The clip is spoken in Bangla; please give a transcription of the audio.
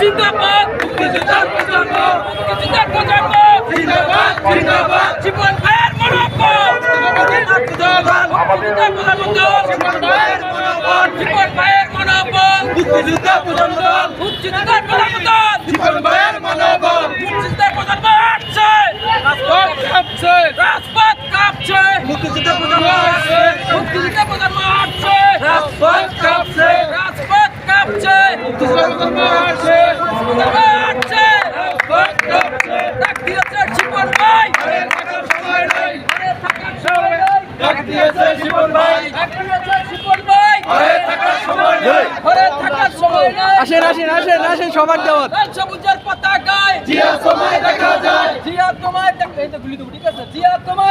জিন্দাবাদ মুক্তিযোদ্ধার প্রজন্ম মুক্তিযোদ্ধার প্রজন্ম জিন্দাবাদ জিন্দাবাদ জীবন ভাইয়ের মনোবল জীবন ভাইয়ের মনোবল জীবন ভাইয়ের রাজপথ কাঁপছে মুক্তিযোদ্ধার প্রজন্ম আসছে মুক্তিযোদ্ধার প্রজন্ম আসছে রাজপথ কাঁপছে রাজপথ কাঁপছে মুক্তিযোদ্ধার প্রজন্ম আসছে আসছে রাজপথ কাঁপছে ডাক দিয়েছে জীবন ভাই নাই আসেন আসেন আসেন আসেন সবার দাওয়াত। সবুজের পতাকায়। জিয়া তোমায় দেখা যায়। জিয়া তোমায় দেখা এই তো গুলি তো ঠিক আছে? জিয়া তোমায়